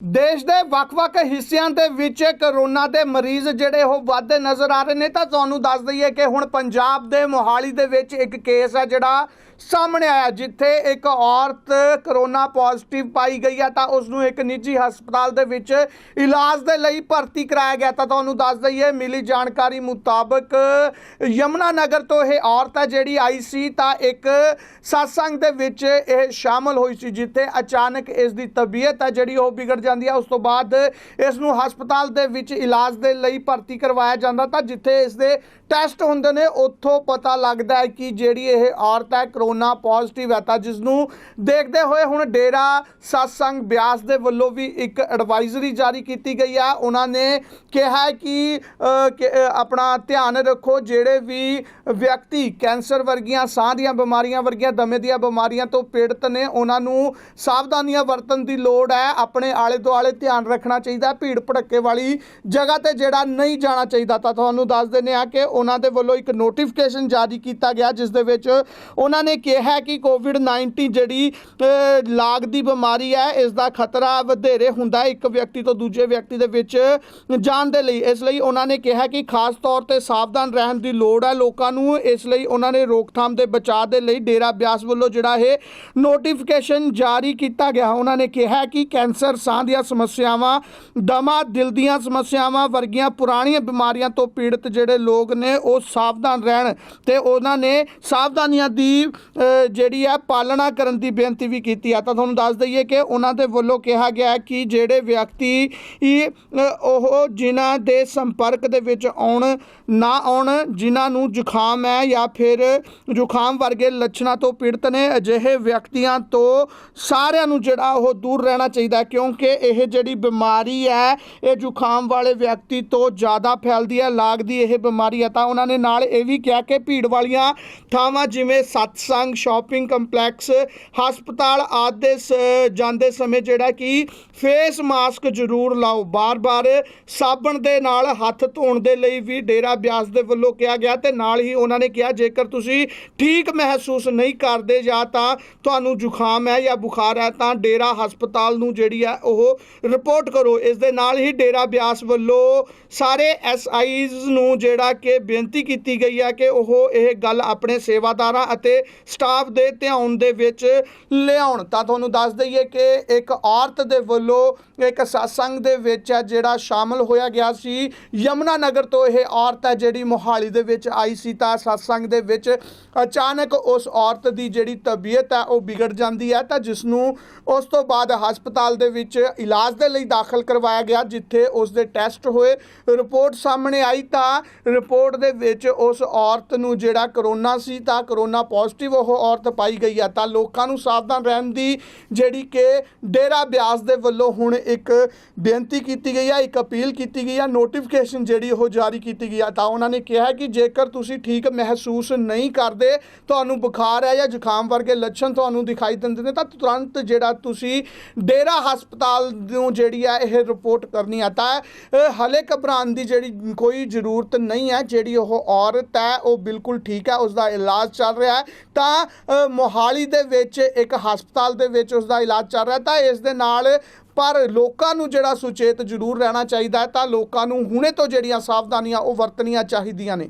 ਦੇਸ਼ ਦੇ ਵੱਖ-ਵੱਖ ਹਿੱਸਿਆਂ ਦੇ ਵਿੱਚ ਕਰੋਨਾ ਦੇ ਮਰੀਜ਼ ਜਿਹੜੇ ਉਹ ਵੱਧਦੇ ਨਜ਼ਰ ਆ ਰਹੇ ਨੇ। ਤਾਂ ਤੁਹਾਨੂੰ ਦੱਸ ਦਈਏ ਕਿ ਹੁਣ ਪੰਜਾਬ ਦੇ ਮੋਹਾਲੀ ਦੇ ਵਿੱਚ ਇੱਕ ਕੇਸ ਹੈ ਜਿਹੜਾ ਸਾਹਮਣੇ ਆਇਆ, ਜਿੱਥੇ ਇੱਕ ਔਰਤ ਕਰੋਨਾ ਪੋਜ਼ਿਟਿਵ ਪਾਈ ਗਈ ਹੈ, ਤਾਂ ਉਸ ਨੂੰ ਇੱਕ ਨਿੱਜੀ ਹਸਪਤਾਲ ਦੇ ਵਿੱਚ ਇਲਾਜ ਦੇ ਲਈ ਭਰਤੀ ਕਰਾਇਆ ਗਿਆ ਤਾਂ ਤੁਹਾਨੂੰ ਦੱਸ ਦਈਏ, ਮਿਲੀ ਜਾਣਕਾਰੀ ਮੁਤਾਬਕ ਯਮਨਾ ਨਗਰ ਤੋਂ ਇਹ ਔਰਤ ਹੈ, ਜਿਹੜੀ ਆਈ ਸੀ, ਤਾਂ ਇੱਕ satsang ਦੇ ਵਿੱਚ ਇਹ ਸ਼ਾਮਲ ਹੋਈ ਸੀ, ਜਿੱਥੇ ਅਚਾਨਕ ਇਸ ਦੀ ਤਬੀਅਤ ਹੈ, ਜਿਹੜੀ ਉਹ ਵਿਗੜ ਜਾਂਦੀ ਹੈ। ਉਸ ਤੋਂ ਬਾਅਦ ਇਸ ਨੂੰ ਹਸਪਤਾਲ ਦੇ ਵਿੱਚ ਇਲਾਜ ਦੇ ਲਈ ਭਰਤੀ ਕਰਵਾਇਆ ਜਾਂਦਾ ਤਾਂ ਜਿੱਥੇ ਇਸ ਦੇ ਟੈਸਟ ਹੁੰਦੇ ਨੇ, ਉੱਥੋਂ ਪਤਾ ਲੱਗਦਾ ਹੈ ਕਿ ਜਿਹੜੀ ਇਹ ਔਰਤ ਹੈ ਕਰੋਨਾ ਪੋਜ਼ਿਟਿਵ ਹੈ ਤਾਂ ਜਿਸ ਨੂੰ ਦੇਖਦੇ ਹੋਏ ਹੁਣ ਡੇਰਾ ਸਤਸੰਗ ਬਿਆਸ ਦੇ ਵੱਲੋਂ ਵੀ ਇੱਕ ਐਡਵਾਈਜ਼ਰੀ ਜਾਰੀ ਕੀਤੀ ਗਈ ਹੈ ਉਹਨਾਂ ਨੇ ਕਿਹਾ ਹੈ ਕਿ ਆਪਣਾ ਧਿਆਨ ਰੱਖੋ ਜਿਹੜੇ ਵੀ ਵਿਅਕਤੀ ਕੈਂਸਰ ਵਰਗੀਆਂ, ਸਾਹ ਦੀਆਂ ਬਿਮਾਰੀਆਂ ਵਰਗੀਆਂ, ਦਮੇ ਦੀਆਂ ਬਿਮਾਰੀਆਂ ਤੋਂ ਪੀੜਤ ਨੇ, ਉਹਨਾਂ ਨੂੰ ਸਾਵਧਾਨੀਆਂ ਵਰਤਣ ਦੀ ਲੋੜ ਹੈ। ਆਪਣੇ ਆਲੇ ਦੁਆਲੇ ਧਿਆਨ ਰੱਖਣਾ ਚਾਹੀਦਾ, ਭੀੜ ਭੜੱਕੇ ਵਾਲੀ ਜਗ੍ਹਾ ਤੇ ਜਿਹੜਾ ਨਹੀਂ ਜਾਣਾ ਚਾਹੀਦਾ। ਤਾਂ ਤੁਹਾਨੂੰ ਦੱਸ ਦਿੰਦੇ ਆ ਕਿ ਉਹਨਾਂ ਦੇ ਵੱਲੋਂ ਇੱਕ ਨੋਟੀਫਿਕੇਸ਼ਨ ਜਾਰੀ ਕੀਤਾ ਗਿਆ, ਜਿਸ ਦੇ ਵਿੱਚ ਉਹਨਾਂ ਨੇ ਕਿਹਾ ਕਿ ਕੋਵਿਡ-19 ਜਿਹੜੀ ਲਾਗ ਦੀ ਬਿਮਾਰੀ ਹੈ ਇਸ ਦਾ ਖਤਰਾ ਵਧੇਰੇ ਹੁੰਦਾ ਹੈ ਇੱਕ ਵਿਅਕਤੀ ਤੋਂ ਦੂਜੇ ਵਿਅਕਤੀ ਦੇ ਵਿੱਚ ਜਾਣ ਦੇ ਲਈ। ਇਸ ਲਈ ਉਹਨਾਂ ਨੇ ਕਿਹਾ ਕਿ ਖਾਸ ਤੌਰ ਤੇ ਸਾਵਧਾਨ ਰਹਿਣ ਦੀ ਲੋੜ ਹੈ ਲੋਕਾਂ ਨੂੰ। ਇਸ ਲਈ ਉਹਨਾਂ ਨੇ ਰੋਕਥਾਮ ਦੇ ਬਚਾਅ ਦੇ ਲਈ ਡੇਰਾ ਬਿਆਸ ਵੱਲੋਂ ਜਿਹੜਾ ਇਹ ਨੋਟੀਫਿਕੇਸ਼ਨ ਜਾਰੀ ਕੀਤਾ ਗਿਆ। ਉਹਨਾਂ ਨੇ ਕਿਹਾ ਕਿ ਕੈਂਸਰ, ਸਾਹ ਦੀਆਂ ਸਮੱਸਿਆਵਾਂ, ਦਮਾ, ਦਿਲ ਦੀਆਂ ਸਮੱਸਿਆਵਾਂ ਵਰਗੀਆਂ ਪੁਰਾਣੀਆਂ ਬਿਮਾਰੀਆਂ ਤੋਂ ਪੀੜਤ ਜਿਹੜੇ ਲੋਕ ਨੇ, ਉਹ ਸਾਵਧਾਨ ਰਹਿਣ ਤੇ ਉਹਨਾਂ ਨੇ ਸਾਵਧਾਨੀਆਂ ਦੀ ਜਿਹੜੀ ਹੈ ਪਾਲਣਾ ਕਰਨ ਦੀ ਬੇਨਤੀ ਵੀ ਕੀਤੀ ਹੈ ਤਾਂ ਤੁਹਾਨੂੰ ਦੱਸ ਦਈਏ ਕਿ ਉਹਨਾਂ ਦੇ ਵੱਲੋਂ ਕਿਹਾ ਗਿਆ ਕਿ ਜਿਹੜੇ ਵਿਅਕਤੀ ਇਹ, ਉਹ ਜਿਨ੍ਹਾਂ ਦੇ ਸੰਪਰਕ ਦੇ ਵਿੱਚ ਆਉਣ ਨਾ ਆਉਣ ਜਿਨ੍ਹਾਂ ਨੂੰ ਜ਼ੁਕਾਮ ਹੈ ਜਾਂ ਫਿਰ ਜ਼ੁਕਾਮ ਵਰਗੇ ਲੱਛਣਾਂ ਤੋਂ ਪੀੜਤ ਨੇ ਅਜਿਹੇ ਵਿਅਕਤੀਆਂ ਤੋਂ ਸਾਰਿਆਂ ਨੂੰ ਜਿਹੜਾ ਉਹ ਦੂਰ ਰਹਿਣਾ ਚਾਹੀਦਾ ਕਿਉਂਕਿ ਇਹ ਜਿਹੜੀ ਬਿਮਾਰੀ ਹੈ ਇਹ ਜ਼ੁਕਾਮ ਵਾਲੇ ਵਿਅਕਤੀ ਤੋਂ ਜ਼ਿਆਦਾ ਫੈਲਦੀ ਹੈ ਲੱਗਦੀ ਇਹ ਬਿਮਾਰੀ ਹੈ। ਤਾਂ ਉਹਨਾਂ ਨੇ ਨਾਲ ਇਹ ਵੀ ਕਿਹਾ ਕਿ ਭੀੜ ਵਾਲੀਆਂ ਥਾਵਾਂ ਜਿਵੇਂ ਸੱਤ ਸਤਸੰਗ ਸ਼ਾਪਿੰਗ ਕੰਪਲੈਕਸ, ਹਸਪਤਾਲ ਆਦਿ ਜਾਂਦੇ ਸਮੇਂ ਜਿਹੜਾ ਕਿ ਫੇਸ ਮਾਸਕ ਜ਼ਰੂਰ ਲਾਓ। ਬਾਰ-ਬਾਰ ਸਾਬਣ ਦੇ ਨਾਲ ਹੱਥ ਧੋਣ ਦੇ ਲਈ ਵੀ ਡੇਰਾ ਬਿਆਸ ਦੇ ਵੱਲੋਂ ਕਿਹਾ ਗਿਆ ਤੇ ਨਾਲ ਹੀ ਉਹਨਾਂ ਨੇ ਕਿਹਾ, ਜੇਕਰ ਤੁਸੀਂ ਠੀਕ ਮਹਿਸੂਸ ਨਹੀਂ ਕਰਦੇ ਜਾਂ ਤਾਂ ਤੁਹਾਨੂੰ ਜ਼ੁਕਾਮ ਹੈ ਜਾਂ ਬੁਖਾਰ ਹੈ, ਤਾਂ ਡੇਰਾ ਹਸਪਤਾਲ ਨੂੰ ਜਿਹੜੀ ਹੈ ਉਹ ਰਿਪੋਰਟ ਕਰੋ। ਇਸ ਦੇ ਨਾਲ ਹੀ ਡੇਰਾ ਬਿਆਸ ਵੱਲੋਂ ਸਾਰੇ ਐਸਆਈਜ਼ ਨੂੰ ਜਿਹੜਾ ਕਿ ਬੇਨਤੀ ਕੀਤੀ ਗਈ ਹੈ ਕਿ ਉਹ ਇਹ ਗੱਲ ਆਪਣੇ ਸੇਵਾਦਾਰਾਂ ਅਤੇ ਸਟਾਫ ਦੇ ਧਿਆਨ ਦੇ ਵਿੱਚ ਲਿਆਉਣ। ਤਾਂ ਤੁਹਾਨੂੰ ਦੱਸ ਦਈਏ ਕਿ ਇੱਕ ਔਰਤ ਦੇ ਵੱਲੋਂ ਇੱਕ satsang ਦੇ ਵਿੱਚ ਹੈ ਜਿਹੜਾ ਸ਼ਾਮਲ ਹੋਇਆ ਗਿਆ ਸੀ। ਯਮਨਾ ਨਗਰ ਤੋਂ ਇਹ ਔਰਤ ਹੈ ਜਿਹੜੀ ਮੋਹਾਲੀ ਦੇ ਵਿੱਚ ਆਈ ਸੀ। ਤਾਂ satsang ਦੇ ਵਿੱਚ ਅਚਾਨਕ ਉਸ ਔਰਤ ਦੀ ਜਿਹੜੀ ਤਬੀਅਤ ਹੈ ਉਹ ਵਿਗੜ ਜਾਂਦੀ ਹੈ ਤਾਂ ਜਿਸ ਨੂੰ ਉਸ ਤੋਂ ਬਾਅਦ ਹਸਪਤਾਲ ਦੇ ਵਿੱਚ ਇਲਾਜ ਦੇ ਲਈ ਦਾਖਲ ਕਰਵਾਇਆ ਗਿਆ, ਜਿੱਥੇ ਉਸ ਦੇ ਟੈਸਟ ਹੋਏ। ਰਿਪੋਰਟ ਸਾਹਮਣੇ ਆਈ ਤਾਂ ਰਿਪੋਰਟ ਦੇ ਵਿੱਚ ਉਸ ਔਰਤ ਨੂੰ ਜਿਹੜਾ ਕਰੋਨਾ ਸੀ, ਤਾਂ ਕਰੋਨਾ ਪੋਜ਼ਿਟਿਵ ਉਹ ਔਰਤ ਪਾਈ ਗਈ ਹੈ ਤਾਂ ਲੋਕਾਂ ਨੂੰ ਸਾਵਧਾਨ ਰਹਿਣ ਦੀ ਜਿਹੜੀ ਕਿ ਡੇਰਾ ਬਿਆਸ ਦੇ ਵੱਲੋਂ ਹੁਣ ਇੱਕ ਬੇਨਤੀ ਕੀਤੀ ਗਈ ਹੈ ਇੱਕ ਅਪੀਲ ਕੀਤੀ ਗਈ ਹੈ ਨੋਟੀਫਿਕੇਸ਼ਨ ਜਿਹੜੀ ਉਹ ਜਾਰੀ ਕੀਤੀ ਗਈ ਹੈ ਤਾਂ ਉਹਨਾਂ ਨੇ ਕਿਹਾ ਕਿ ਜੇਕਰ ਤੁਸੀਂ ਠੀਕ ਮਹਿਸੂਸ ਨਹੀਂ ਕਰਦੇ, ਤੁਹਾਨੂੰ ਬੁਖਾਰ ਹੈ ਜਾਂ ਜ਼ੁਕਾਮ ਵਰਗੇ ਲੱਛਣ ਤੁਹਾਨੂੰ ਦਿਖਾਈ ਦਿੰਦੇ ਨੇ, ਤਾਂ ਤੁਰੰਤ ਜਿਹੜਾ ਤੁਸੀਂ ਡੇਰਾ ਹਸਪਤਾਲ ਨੂੰ ਜਿਹੜੀ ਹੈ ਇਹ ਰਿਪੋਰਟ ਕਰਨੀ ਹੈ ਤਾਂ ਹਲੇ ਘਬਰਾਉਣ ਦੀ ਜਿਹੜੀ ਕੋਈ ਜ਼ਰੂਰਤ ਨਹੀਂ ਹੈ, ਜਿਹੜੀ ਉਹ ਔਰਤ ਹੈ, ਉਹ ਬਿਲਕੁਲ ਠੀਕ ਹੈ ਉਸ ਦਾ ਇਲਾਜ ਚੱਲ ਰਿਹਾ ਹੈ। ਤਾਂ ਮੋਹਾਲੀ ਦੇ ਵਿੱਚ ਇੱਕ ਹਸਪਤਾਲ ਦੇ ਵਿੱਚ ਉਸ ਦਾ ਇਲਾਜ ਚੱਲ ਰਿਹਾ ਤਾਂ ਇਸ ਦੇ ਨਾਲ ਪਰ ਲੋਕਾਂ ਨੂੰ ਜਿਹੜਾ ਸੁਚੇਤ ਜ਼ਰੂਰ ਰਹਿਣਾ ਚਾਹੀਦਾ ਹੈ, ਤਾਂ ਲੋਕਾਂ ਨੂੰ ਹੁਣੇ ਤੋਂ ਜਿਹੜੀਆਂ ਸਾਵਧਾਨੀਆਂ ਉਹ ਵਰਤਣੀਆਂ ਚਾਹੀਦੀਆਂ ਨੇ।